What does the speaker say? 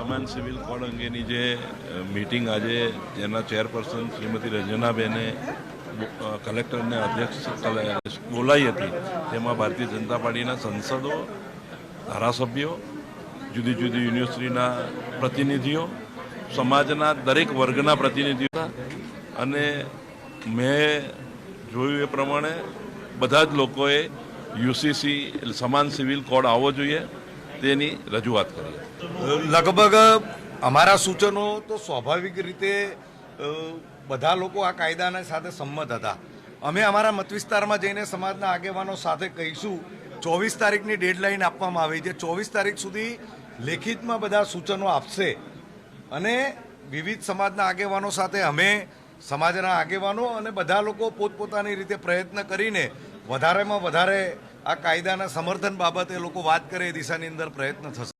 સમાન civil code અંગેની જે મિટિંગ આજે જેના ચેરપર્સન શ્રીમતી રંજનાબેને કલેક્ટરને અધ્યક્ષ બોલાવી હતી, તેમાં ભારતીય જનતા પાર્ટીના સંસદો, ધારાસભ્યો, જુદી જુદી યુનિવર્સિટીના પ્રતિનિધિઓ, સમાજના દરેક વર્ગના પ્રતિનિધિઓ અને મેં જોયું એ પ્રમાણે બધા જ લોકોએ યુસીસી, સમાન સિવિલ કોડ આવવો જોઈએ. તેની રજૂઆત કરી લગભગ, અમારા સૂચનો તો સ્વાભાવિક રીતે બધા લોકો આ કાયદાના સાથે સંમત હતા. અમે અમારા મતવિસ્તારમાં જઈને સમાજના આગેવાનો સાથે કહીશું, ચોવીસ તારીખની ડેડલાઇન આપવામાં આવી છે. ચોવીસ તારીખ સુધી લેખિતમાં બધા સૂચનો આપશે. અને વિવિધ સમાજના આગેવાનો સાથે અમે, સમાજના આગેવાનો અને બધા લોકો પોતપોતાની રીતે પ્રયત્ન કરીને, વધારેમાં વધારે આ કાયદાના સમર્થન બાબતે લોકો વાત કરે એ દિશાની અંદર પ્રયત્ન થશે.